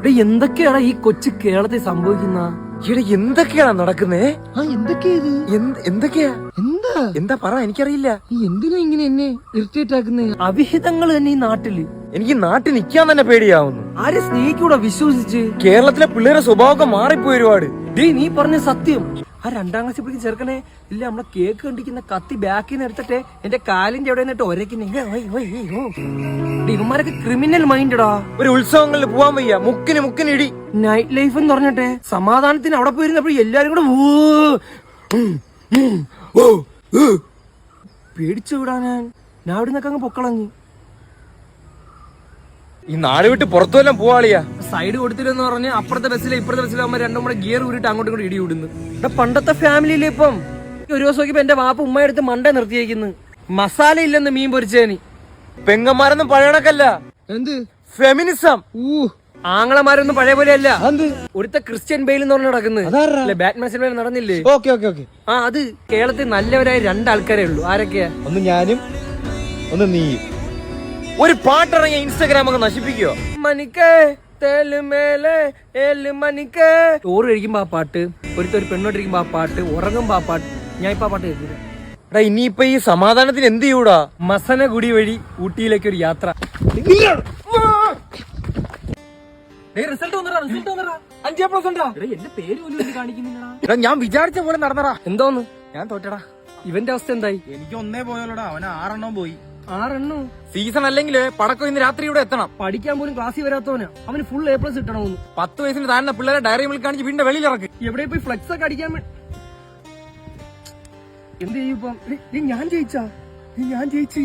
ഇവിടെ എന്തൊക്കെയാണ് ഈ കൊച്ചു കേരളത്തിൽ സംഭവിക്കുന്ന? ഇവിടെ എന്തൊക്കെയാണ് നടക്കുന്നേ? ആ എന്തൊക്കെയാ ഇത്? എന്തൊക്കെയാ? എന്താ? എന്താ പറ എനിക്കറിയില്ല. നീ എന്തിനാ ഇങ്ങനെ എന്നെ ഇറിറ്റേറ്റ് ആക്കുന്നേ? അവിഹിതങ്ങൾ തന്നെ ഈ നാട്ടിൽ. എനിക്ക് നാട്ടിൽ നിൽക്കാൻ തന്നെ പേടിയാവുന്നു. ആരെ സ്നേഹിക്കൂടാ വിശ്വസിച്ച്? കേരളത്തിലെ പിള്ളേരുടെ സ്വഭാവം മാറിപ്പോയി ഒരുപാട്. ഡേ നീ പറഞ്ഞ സത്യം. ആ രണ്ടാം ക്ലാസ്സിൽ പഠിക്കുന്ന ചെറുക്കനെ ഇല്ല നമ്മളെ കേക്ക് കണ്ടിരിക്കുന്ന കത്തി ബാക്കിൽ നിന്ന് എടുത്തിട്ട് എന്റെ കാലിന്റെ അവിടെ നിന്നിട്ട് ഒരക്കിന്നെ ഇവന്മാരൊക്കെ ക്രിമിനൽ മൈൻഡടാ ഒരു ഉത്സവങ്ങളിൽ പോവാൻ വയ്യ. മുക്കിന് മുക്കിന് ഇടി. നൈറ്റ് ലൈഫ് എന്ന് പറഞ്ഞിട്ടെ സമാധാനത്തിന് അവിടെ പോയിരുന്നപ്പോ എല്ലാരും കൂടെ. പേടിച്ചു വിടാ ഞാൻ ഞാൻ അവിടെ നിന്നൊക്കെ അങ്ങ് പൊക്കളഞ്ഞു. ഈ നാട് വിട്ട് പുറത്തു വല്ലതും പോവാളിയാ സൈഡ് കൊടുത്തില്ലെന്ന് പറഞ്ഞ് അപ്പുറത്തെ ബസ്സിലെ ഇപ്പുറത്തെ ബസ്സിലെ അമ്മ രണ്ടും കൂടെ ഗിയർ ഊരിട്ട് അങ്ങോട്ടും കൂടി ഇടി വിടുന്നു ഇവിടെ പണ്ടത്തെ ഫാമിലിയിലെ ഇപ്പം ഒരു ദിവസം നോക്കിയപ്പോ എന്റെ വാപ്പ ഉമ്മ എടുത്ത് മണ്ട നിർത്തിയേക്കുന്നു. മസാല ഇല്ലെന്ന് മീൻ പൊരിച്ചേനി. പെങ്ങന്മാരൊന്നും പഴയണക്കല്ല. എന്ത്? ഫെമിനിസം. ഊ. ആങ്ങളമാരൊന്നും പഴയ പോലെ അല്ല എന്ത്? ഒരുത്ത ക്രിസ്ത്യൻ ബെയിൽ എന്ന് പറഞ്ഞു നടക്കുന്നത് ബാറ്റ്മാൻ സിനിമയിൽ നടന്നില്ലേ? Okay okay okay. ആ അത് കേരളത്തിൽ നല്ലവരായ രണ്ടാൾക്കാരേ ഉള്ളൂ. ആരൊക്കെയാ? ഒന്ന് ഞാനും ഒന്ന് നീയും. ഒരു പാട്ടിറങ്ങിയ ഇൻസ്റ്റാഗ്രാം ഒക്കെ നശിപ്പിക്കോ മണിക്കേ ചോറ് കഴിക്കുമ്പോ ആ പാട്ട് ഒരുത്തൊരു പെണ്ണോട്ടിരിക്കുമ്പോ ആ പാട്ട് ഉറങ്ങുമ്പോ ആ പാട്ട് ഞാൻ ഇപ്പൊ ആ പാട്ട് കേൾക്കില്ല. എടാ ഇനിയിപ്പൊ ഈ സമാധാനത്തിന് എന്ത് ചെയ്യൂടാ? മസനഗുടി വഴി ഊട്ടിയിലേക്ക് ഒരു യാത്ര റിസൾട്ട് അഞ്ചേ പ്ലസ് ഉണ്ടാ എന്റെ പേര് പോലും കാണിക്കുന്നില്ലടാ. എടാ ഞാൻ വിചാരിച്ച പോലെ നടന്നടാ. എന്തോന്ന്? ഞാൻ തോറ്റടാ. ഇവന്റെ അവസ്ഥ എന്തായി? എനിക്ക് ഒന്നേ പോയല്ലോടാ അവൻ ആറെണ്ണം പോയി. ആറെണ്ണോ? സീസൺ അല്ലെങ്കിൽ പടക്കം ഇന്ന് രാത്രി ഇവിടെ എത്തണം. പഠിക്കാൻ പോലും ക്ലാസ്സിൽ വരാത്തവനാ അവന് ഫുൾ എ പ്ലസ് കിട്ടണമെന്ന്. പത്ത് വയസ്സിന് താഴ്ന്ന പിള്ളേരെ ഡയറി മിൽക്ക് കാണിച്ച് വീണ്ടും വെളിയിൽ ഇറക്ക്. എവിടെ പോയി ഫ്ലെക്സ് ഒക്കെ അടിക്കാൻ എന്ത് ചെയ്യും ഇപ്പം? ഞാൻ ജയിച്ചാ? ഞാൻ ജയിച്ചു.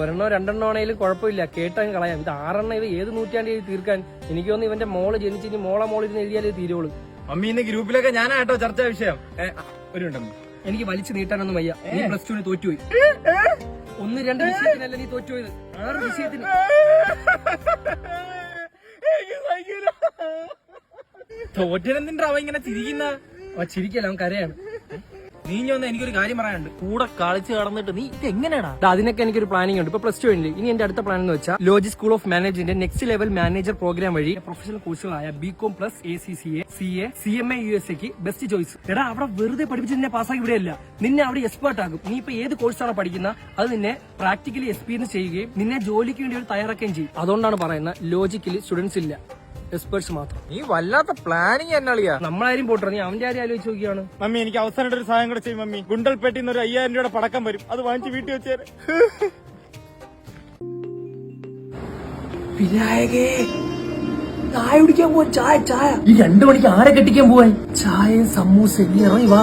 ഒരെണ്ണോ രണ്ടെണ്ണോ ആണെങ്കിലും കുഴപ്പമില്ല. കേട്ടങ്ങ് കളയാം. ഇത് ആറെണ്ണം ഇത് ഏത് നൂറ്റാണ്ടിൽ തീർക്കാൻ? എനിക്ക് തോന്നുന്നു ഇവന്റെ മോൾ ജനിച്ചിനി മോളെ മോളിരുന്ന് എഴുതിയാലേ തീരുള്ളൂ. അമ്മീന്റെ ഇന്ന് ഗ്രൂപ്പിലൊക്കെ ഞാനാട്ടോ ചർച്ചാ വിഷയം. ഒരു അമ്മി. എനിക്ക് വലിച്ചു നീട്ടാനൊന്നും വയ്യ. നീ പ്ലസ് ടുവിന് തോറ്റുപോയി. ഒന്ന് രണ്ട് വിഷയത്തിനല്ല നീ തോറ്റുപോയത്? ആറ് വിഷയത്തിന്. തോറ്റനെന്തിന്റെ അവ ഇങ്ങനെ ചിരിക്കുന്ന? ചിരിക്കല്ല അവൻ കരയാണ്. നീ ഇനി ഒന്ന് എനിക്കൊരു കാര്യം പറയാനുണ്ട്. കൂടെ കളിച്ച് കടന്നിട്ട് നീ ഇത് എങ്ങനെയാടാ? ദാ അതിനൊക്കെ എനിക്കൊരു പ്ലാനിംഗ് ഉണ്ട്. ഇപ്പൊ പ്ലസ് ടു കഴിഞ്ഞു ഇനി എന്റെ അടുത്ത പ്ലാൻ എന്ന് വെച്ചാൽ Logi school of management next level manager program വഴി professional കോഴ്സുകളായ B com plus A C C A C A C M A U S എക്ക് ബെസ്റ്റ് ചോയ്സ് എടാ അവിടെ വെറുതെ പഠിപ്പിച്ച് നിന്നെ പാസ്സാക്കി ഇവിടെയല്ല. നിന്നെ അവിടെ എക്സ്പേർട്ട് ആകും നീ ഇപ്പൊ ഏത് കോഴ്സാണ് പഠിക്കുന്ന അത് നിന്നെ പ്രാക്ടിക്കലി എക്സ്പീരിയൻസ് ചെയ്യുകയും നിന്നെ ജോലിക്ക് വേണ്ടി ഒരു തയ്യാറാക്കുകയും ചെയ്യും. അതുകൊണ്ടാണ് പറയുന്നത് ലോജിക്കലി സ്റ്റുഡൻസ് ഇല്ല. എക്സ്പേർട്സ് മാത്രം. നീ വല്ലാത്ത പ്ലാനിങ് എന്നാളിയാ നമ്മളാരും പോട്ടോ നീ അവന്റെ ആരും ആലോചിച്ച് നോക്കിയാണ്. മമ്മി എനിക്ക് അവസാനമായിട്ട് ഒരു സഹായം കൂടെ ചെയ്യും മമ്മി. ഗുണ്ടൽപേട്ടിൽ നിന്ന് ഒരു അയ്യായിരം രൂപയുടെ പടക്കം വരും. അത് വാങ്ങിച്ച് വീട്ടിൽ വെച്ചേ വിനായകേ ചായ കുടിക്കാൻ പോവാൻ ചായ ചായ. ഈ രണ്ടു മണിക്ക് ആരെ കെട്ടിക്കാൻ പോവാൻ ചായയും സമൂസയും ഇറങ്ങി വാ.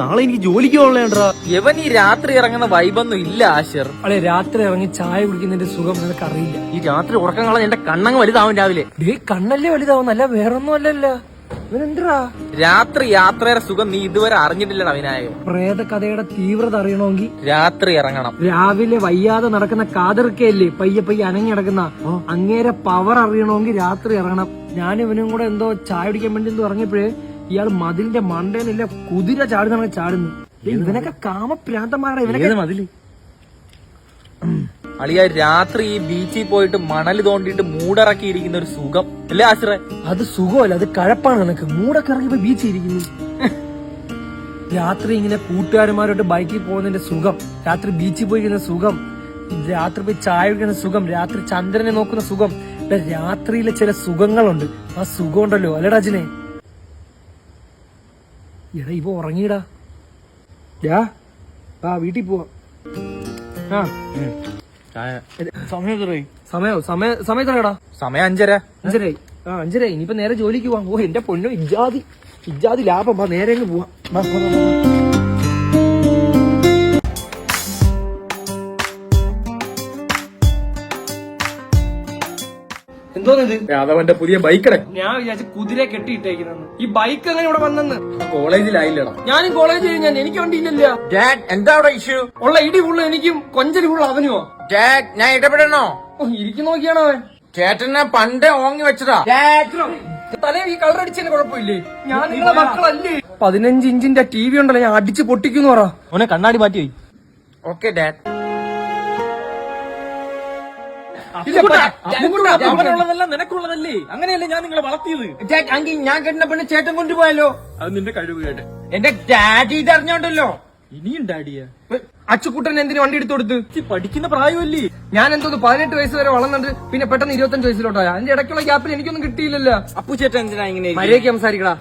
നാളെ എനിക്ക് ജോലിക്ക് പോകണേണ്ടാ യവൻ ഈ രാത്രി ഇറങ്ങുന്ന വൈബൊന്നും ഇല്ല ആശർ. അളെ രാത്രി ഇറങ്ങി ചായ കുടിക്കുന്നതിന്റെ സുഖം നിനക്ക് അറിയില്ല ഈ രാത്രി ഉറക്കം കളഞ്ഞ എന്റെ കണ്ണങ്ങ് വലുതാവും രാവിലെ. ഡേ കണ്ണല്ലേ വലുതാവുന്നല്ല വേറൊന്നും അല്ലല്ല. ഇവനെന്തിനാ? രാത്രി യാത്രയുടെ സുഖം നീ ഇതുവരെ അറിഞ്ഞിട്ടില്ലടാ വിനായകൻ. പ്രേത കഥയുടെ തീവ്രത അറിയണമെങ്കിൽ രാത്രി ഇറങ്ങണം. രാവിലെ വയ്യാതെ നടക്കുന്ന കാതിർക്കയല്ലേ പയ്യെ പയ്യെ അനങ്ങിടക്കുന്ന അങ്ങേരെ പവർ അറിയണമെങ്കിൽ രാത്രി ഇറങ്ങണം. ഞാൻ ഇവനും കൂടെ എന്തോ ചായ കുടിക്കാൻ വേണ്ടി എന്തോ ഇറങ്ങിയപ്പോഴേ ഇയാൾ മതിലിന്റെ മണ്ടേനില്ല കുതിര ചാടുന്ന ചാടുന്നു. ഇവനൊക്കെ കാമപ്രാന്തന്മാരുടെ ഇവനൊക്കെ മതിൽ? അളിയ രാത്രി ഈ ബീച്ചിൽ പോയിട്ട് മണൽ തോണ്ടിയിട്ട് മൂടിറക്കിയിരിക്കുന്ന ഒരു സുഖം. അല്ലേ ആശ്രയ അത് സുഖമല്ല അത് കഴപ്പാണ് നിനക്ക്. മൂടൊക്കെ ഇറങ്ങിയപ്പോ ബീച്ചിൽ ഇരിക്കുന്നു. രാത്രി ഇങ്ങനെ കൂട്ടുകാരന്മാരോട്ട് ബൈക്കിൽ പോകുന്നതിന്റെ സുഖം രാത്രി ബീച്ചിൽ പോയി ഇരിക്കുന്ന സുഖം രാത്രി പോയി ചായ കുടിക്കുന്ന സുഖം രാത്രി ചന്ദ്രനെ നോക്കുന്ന സുഖം. രാത്രിയിലെ ചില സുഖങ്ങളുണ്ട്. ആ സുഖം ഉണ്ടല്ലോ അല്ലേടാ അജിനെ എടാ ഇവ ഉറങ്ങിയിടാ. യാ ആ വീട്ടിൽ പോവാ. ആ. സമയം എത്രയായി? സമയോ സമയ സമയം അഞ്ചര. ആ അഞ്ചരായി ഇനിയിപ്പോ നേരെ ജോലിക്ക് പോവാം. ഓ എന്റെ പൊണ്ണു ഇജാതി ഇജാതി ലാഭം. വാ നേരെ അങ്ങ് പോവാം. എന്തോന്നത്? രാധവന്റെ പുതിയ ബൈക്കടെ ഞാൻ വിചാരിച്ച കുതിര കെട്ടിയിട്ടേക്കുന്നു ഈ ബൈക്ക് അങ്ങനെ ഇവിടെ വന്നെന്ന്. കോളേജിലായില്ലടാ. ഞാനും കോളേജ് ഞാൻ എനിക്ക് വണ്ടിയില്ലല്ല ഡാഡ് എന്താ അവിടെ ഇഷ്യൂ ഉള്ള ഇടി ഉള്ള എനിക്കും കൊഞ്ചൽ ഉള്ള അവനുമോ. ഡാഡ് ഞാൻ ഇടപെടണോ? ഇരിക്കും നോക്കിയാണോ അവൻ. ചേട്ടനെ പണ്ടേ ഓങ്ങി വെച്ചതാ. തലേ ഈ കളർ അടിച്ചതിന് കുഴപ്പമില്ലേ? ഞാൻ നിങ്ങളെ മക്കളല്ലേ? പതിനഞ്ച് ഇഞ്ചിന്റെ ടി വി ഉണ്ടല്ലോ ഞാൻ അടിച്ച് പൊട്ടിക്കുന്നു പറ. ഓനെ കണ്ണാടി മാറ്റി പോയി ഓക്കെ ഡാഡ് അവനുള്ളതല്ല നിനക്കുള്ളതല്ലേ. അങ്ങനെയല്ലേ ഞാൻ നിങ്ങളെ വളർത്തിയത്? അങ്കി ഞാൻ കെട്ടിന പെണ്ണ് ചേട്ടൻ കൊണ്ടുപോയല്ലോ അത് നിന്റെ കഴിവ് കേട്ട് എന്റെ ഡാഡി ഇതറിഞ്ഞോണ്ടല്ലോ. ഇനിയും ഡാഡിയാ? അച്ചുക്കുട്ടൻ എന്തിനു വണ്ടി എടുത്തു കൊടുത്ത്? പഠിക്കുന്ന പ്രായമല്ലേ? ഞാൻ എന്തോന്ന് പതിനെട്ട് വയസ്സ് വരെ വളർന്നിട്ട് പിന്നെ പെട്ടെന്ന് ഇരുപത്തഞ്ച് വയസ്സിലോട്ടായ അതിന്റെ ഇടയ്ക്കുള്ള ഗ്യാപ്പിൽ എനിക്കൊന്നും കിട്ടിയില്ലല്ലോ. അപ്പുചേട്ടൻ എന്തിനാ ഇങ്ങനെ മര്യാദയ്ക്ക് സംസാരിക്കടാ.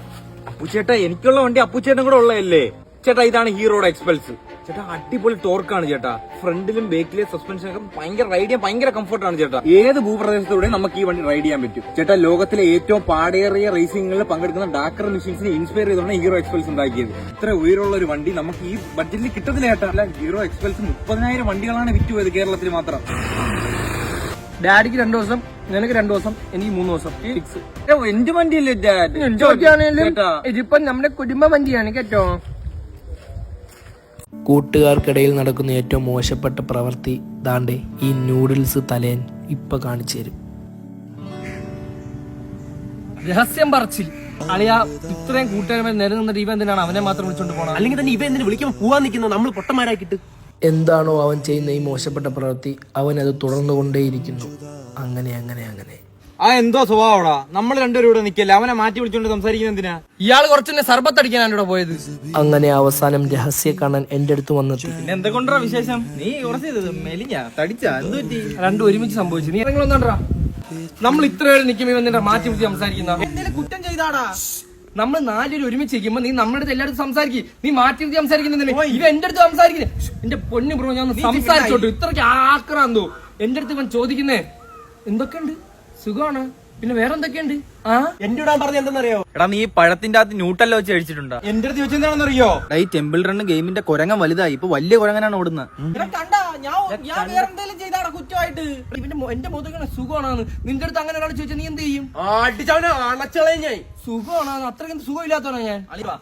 അപ്പുചേട്ടാ എനിക്കുള്ള വണ്ടി അപ്പുചേട്ടൻ കൂടെ ഉള്ളതല്ലേ? ചേട്ടാ ഇതാണ് ഹീറോയുടെ എക്സ്പെൽസ്. ചേട്ടാ അടിപൊളി ടോർക്കാണ് ചേട്ടാ. ഫ്രണ്ടിലും ബേക്കിലെ സസ്പെൻഷൻ ഒക്കെ ഭയങ്കര റൈഡ് ചെയ്യാൻ ഭയങ്കര കംഫർട്ടാണ് ചേട്ടാ. ഏത് ഭൂപ്രദേശത്തൂടെ നമുക്ക് ഈ വണ്ടി റൈഡ് ചെയ്യാൻ പറ്റും. ചേട്ടാ ലോകത്തിലെ ഏറ്റവും പാടേറിയ റേസിംഗുകളിൽ പങ്കെടുക്കുന്ന ഡാക്കർ മെഷീൻസിനെ ഇൻസ്പയർ ചെയ്താണ് ഹീറോ എക്സ്പെൽസ് ഉണ്ടാക്കിയത്. ഇത്ര ഉയരമുള്ള ഒരു വണ്ടി നമുക്ക് ഈ ബഡ്ജറ്റിൽ കിട്ടത്തില്ല ചേട്ടാ. അല്ല ഹീറോ എക്സ്പെൽസ് മുപ്പതിനായിരം വണ്ടികളാണ് വിറ്റ് പോയത് കേരളത്തിൽ മാത്രം. ഡാഡിക്ക് രണ്ടു ദിവസം നിനക്ക് രണ്ടു ദിവസം എനിക്ക് മൂന്ന് ദിവസം. ഫിക്സ് എന്റെ വണ്ടിയല്ലേ ഇതിപ്പോ നമ്മുടെ കുടുംബ വണ്ടിയാണ് കേട്ടോ. കൂട്ടുകാർക്കിടയിൽ നടക്കുന്ന ഏറ്റവും മോശപ്പെട്ട പ്രവൃത്തി ദാണ്ടെ ഈ നൂഡിൽസ് തലേൻ ഇപ്പൊ കാണിച്ചു തരും. രഹസ്യം പറച്ചിൽ. അളിയ ഇത്രയും കൂട്ടുകാരന്മാർ നിലനിന്നിട്ട് ഇവ എന്തിനാണ് അവനെ മാത്രം വിളിച്ചോണ്ട് പോകണം അല്ലെങ്കിൽ തന്നെ ഇവ എന്തിനു വിളിക്കുമ്പോൾ പോവാൻ നിൽക്കുന്ന? നമ്മൾ പൊട്ടന്മാരാക്കിട്ട് എന്താണോ അവൻ ചെയ്യുന്ന ഈ മോശപ്പെട്ട പ്രവൃത്തി അവൻ അത് തുടർന്നുകൊണ്ടേയിരിക്കുന്നു. അങ്ങനെ അങ്ങനെ അങ്ങനെ. ആ എന്തോ സ്വഭാവടാ നമ്മൾ രണ്ടുപേരും ഇവിടെ നിക്കല്ലേ അവനെ മാറ്റി വിളിച്ചോണ്ട് സംസാരിക്കുന്ന എന്തിനാ? ഇയാൾ കുറച്ചെന്നെ സർബത്ത് അടിക്കാനാണ് ഇവിടെ പോയത്. അങ്ങനെ അവസാനം രഹസ്യ കാണാൻ എന്റെ അടുത്ത് വന്നെത്തി. പിന്നെ എന്തൊക്കെ വിശേഷം? നീ കുറച്ച് മെലിഞ്ഞ തടിച്ച എന്ത് പറ്റി? രണ്ടും ഒരുമിച്ച് സംഭവിച്ചു. നീ എന്തെങ്കിലും നമ്മൾ ഇത്ര പേര് നിൽക്കുമ്പോ ഇവൻ നിന്റെ മാറ്റി വിളിച്ച് സംസാരിക്കുന്ന കുറ്റം ചെയ്താടാ? നമ്മൾ നാലുപേരും ഒരുമിച്ച് നിൽക്കുമ്പോ നീ നമ്മുടെ അടുത്ത് എല്ലായിടത്തും സംസാരിക്കും. നീ മാറ്റി വിളിച്ച് സംസാരിക്കുന്നില്ല ഇവ എന്റെ അടുത്ത് സംസാരിക്കുന്നേ എന്റെ പൊന്നു ബ്രോ ഞാൻ സംസാരിച്ചോട്ടു. ഇത്രയ്ക്ക് ആക്രാന്തോ. എന്റെ അടുത്ത് ഇവൻ ചോദിക്കുന്നേ എന്തൊക്കെയുണ്ട്? സുഖമാണ് പിന്നെ വേറെ എന്തൊക്കെയുണ്ട് ആ എന്റെ ഇടാൻ പറഞ്ഞ എന്തെന്നറിയോ എടാ നീ പഴത്തിന്റെ അകത്ത് ന്യൂട്ടല്ല വെച്ച് കഴിച്ചിട്ടുണ്ടോ എന്റെ അടുത്ത് ചോദിച്ചെന്താണെന്നറിയോ ഈ ടെമ്പിൾ റൺ ഗെയിമിന്റെ കുരങ്ങൻ വലുതായി ഇപ്പൊ വലിയ കുരങ്ങനാണ് ഓടുന്നത് കണ്ടാ ഞാൻ ഞാൻ വേറെ എന്തെങ്കിലും ചെയ്താടാ കുറ്റമായിട്ട് ഇവന്റെ മൊ- എന്റെ മുതങ്ങനെ സുഖമാണെന്ന് നിന്റെ അടുത്ത് അങ്ങനെ ഒരാൾ ചോദിച്ചാൽ നീ എന്ത് ചെയ്യും അടിച്ചവനെ അണച്ചളയും ഞാൻ സുഖമാണെന്ന് അത്രയ്ക്ക് സുഖമില്ലാത്തവനാ ഞാൻ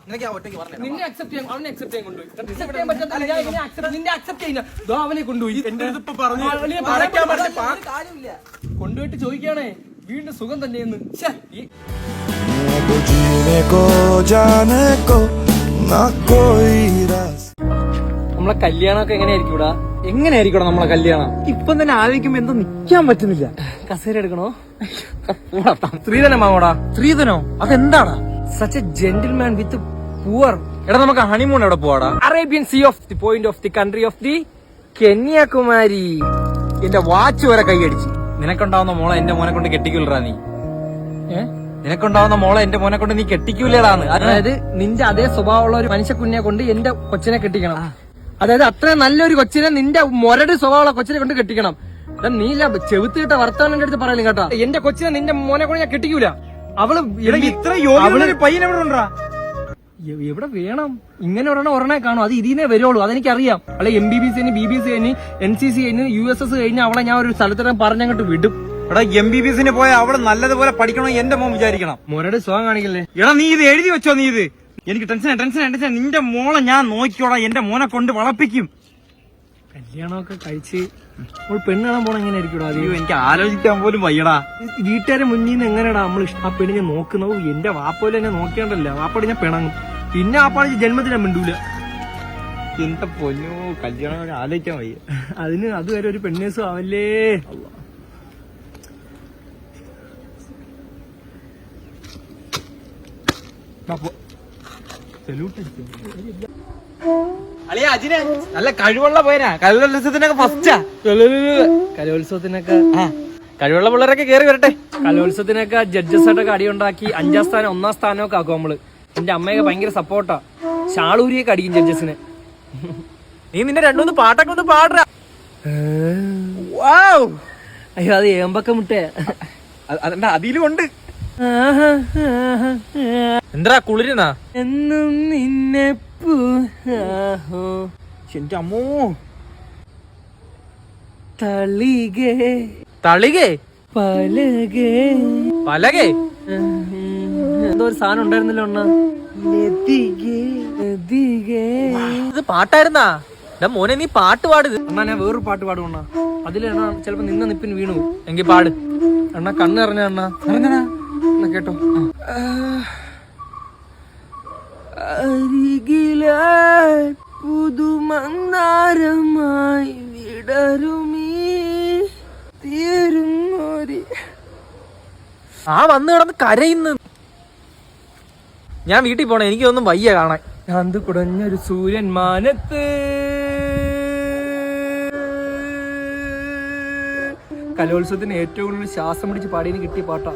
നിനക്ക് ആ ഒറ്റയ്ക്ക് പറഞ്ഞു നിന്നെ അക്സെപ്റ്റ് ചെയ്യാൻ അവനെ അക്സെപ്റ്റ് ചെയ്യാൻ കൊണ്ടുപോയി അക്സെപ്റ്റ് ചെയ്യാൻ പറ്റാത്ത ഞാൻ ഇവനെ accept- നിന്നെ അക്സെപ്റ്റ് ചെയ്യുന്ന ദോ അവനെ കൊണ്ടുപോയി എന്റെ അടുത്ത് പറഞ്ഞു കാര്യമില്ല കൊണ്ടുപോയിട്ട് ചോദിക്കുകയാണേ വീണ്ടും സുഖം തന്നെയെന്ന്. നമ്മളെ കല്യാണമൊക്കെ എങ്ങനെയായിരിക്കും ഇവിടെ? എങ്ങനെയായിരിക്കണം നമ്മളെ കല്യാണം? ഇപ്പം തന്നെ ആലോചിക്കുമ്പോ എന്തോ നിക്കാൻ പറ്റുന്നില്ല. കസേര എടുക്കണോ? സ്ത്രീധനമാവോടാ സ്ത്രീധനോ അതെന്താടാ? Such a gentleman with poor എടാ നമുക്ക് ഹണിമൂൺ എവിടെ പോവാടാ? Arabian sea of the point of the country of the Kanyakumari എന്റെ വാച്ച് വരെ കൈയടിച്ചു. നിനക്കുണ്ടാവുന്ന മോളെ എന്റെ മോനെ കൊണ്ട് കെട്ടിക്കൂലടാ നീ? നിനക്കുണ്ടാവുന്ന മോളെ എന്റെ മോനെ കൊണ്ട് നീ കെട്ടിക്കൂലേടാന്ന്. അതായത് നിന്റെ അതേ സ്വഭാവമുള്ള ഒരു മനുഷ്യ കുഞ്ഞെ കൊണ്ട് എന്റെ കൊച്ചിനെ കെട്ടിക്കണം. അതായത് അത്ര നല്ലൊരു കൊച്ചിനെ നിന്റെ മൊരട് സ്വഭാവമുള്ള കൊച്ചിനെ കൊണ്ട് കെട്ടിക്കണം. നീ ഇല്ല ചെവുത്തിട്ട വർത്തമാനം എന്റെ അടുത്ത് പറയലും കേട്ടോ എന്റെ കൊച്ചിനെ നിന്റെ മോനെ കൊണ്ട് ഞാൻ കെട്ടിക്കൂല. അവൾ ഇത്ര യോഗ്യ പയ്യനെ പയ്യൻ ഉണ്ടാ എവിടെ വേണം? ഇങ്ങനെ ഒരെണ്ണം ഒരെണ്ണേ കാണും. അത് ഇതിനെ വരുള്ളൂ അതെനിക്കറിയാം. അല്ലെ എം ബി ബി സി കഴിഞ്ഞ് ബി ബി സി കഴിഞ്ഞ് എൻ സി സി കഴിഞ്ഞ് യു എസ് എസ് കഴിഞ്ഞ് അവളെ ഞാൻ ഒരു സ്ഥലത്തിനെ പറഞ്ഞങ്ങോട്ട് വിടും. എടാ എം ബി ബി എസിന് പോയ അവിടെ നല്ലതുപോലെ പഠിക്കണം എന്റെ മോൻ വിചാരിക്കണം. മോനോട് സുഖം കാണിക്കല്ലേ? എടാ നീ ഇത് എഴുതി വെച്ചോ നീ ഇത്. എനിക്ക് ടെൻഷൻ ടെൻഷൻ ടെൻഷൻ നിന്റെ മോളെ ഞാൻ നോക്കിയോടാ എന്റെ മോനെ കൊണ്ട് വളപ്പിക്കും. കല്യാണമൊക്കെ കഴിച്ച് നമ്മൾ പെണ്ണ് കാണാൻ പോണ എങ്ങനെ ആയിരിക്കും അയ്യോ എനിക്ക് ആലോചിക്കാൻ പോലും വയ്യടാ. വീട്ടുകാരെ മുന്നിൽ നിന്ന് എങ്ങനെയാടാ നമ്മൾ ആ പെണ്ണിനെ നോക്കുന്നത് എന്റെ വാപ്പോലും എന്നെ നോക്കേണ്ടല്ല? വാപ്പോട് ഞാൻ പിണങ്ങും. പിന്നെ ആപ്പാട് ജന്മത്തിനെ മിണ്ടൂല. എന്താ പൊന്നു കല്യാണം ആലോചിക്കാൻ വയ്യ. അതിന് അതുവരെ ഒരു പെണ്ണേസും ആവല്ലേ സല്യൂട്ട് അജിനെ നല്ല കഴിവുള്ള പോയനാ കലോത്സവത്തിനൊക്കെ ഫസ്റ്റാ കലോത്സവത്തിനൊക്കെ. കഴിവുള്ള പിള്ളേരൊക്കെ കേറി വരട്ടെ. കലോത്സവത്തിനൊക്കെ ജഡ്ജസ് ആയിട്ടൊക്കെ അടിയുണ്ടാക്കി അഞ്ചാം സ്ഥാനം ഒന്നാം സ്ഥാനമൊക്കെ ആക്കും നമ്മൾ. എന്റെ അമ്മയൊക്കെ ഭയങ്കര സപ്പോർട്ടാ ഷാളൂരിയൊക്കെ അടിക്കും ജഡ്ജസിന് നീ നിന്റെ രണ്ടുമൂന്ന് പാട്ടൊക്കെ ഒന്ന് പാടുക അയ്യോ അത് ഏമ്പൊക്കെ മുട്ടേ. അതെന്താ അതിലും ഉണ്ട് എന്താ കുളിരുന്നാ? എന്നും നിന്നെ എന്റെ അമ്മോ തളികെ തളികേ? പലകെ പലകേ? എന്തോ ഒരു സാധനം ഉണ്ടായിരുന്നല്ലോ അണ്ണ. ഇത് പാട്ടായിരുന്നാ? എടാ മോനെ നീ പാട്ട് പാടുത്. അണ്ണാ ഞാൻ വേറൊരു പാട്ട് പാടും അതിൽ അണ്ണാ ചിലപ്പോ നിന്ന നിപ്പിന് വീണു. എങ്കിൽ പാട്. അണ്ണാ കണ്ണ് ഇറങ്ങ അണ്ണാ. ഇറങ്ങണ കേട്ടോ. അരികിലായി പുതുമന്ദാരമായി വിടരുമീ. തീരുന്നോരി. ആ വന്ന് കിടന്ന് കരയുന്നു. ഞാൻ വീട്ടിൽ പോണേ എനിക്കൊന്നും വയ്യ കാണാൻ. ശാന്ത് കുടഞ്ഞൊരു സൂര്യൻ മാനത്ത്. കലോത്സവത്തിന് ഏറ്റവും കൂടുതൽ ശ്വാസം പിടിച്ച് പാടിയതിന് കിട്ടിയ പാട്ടാ.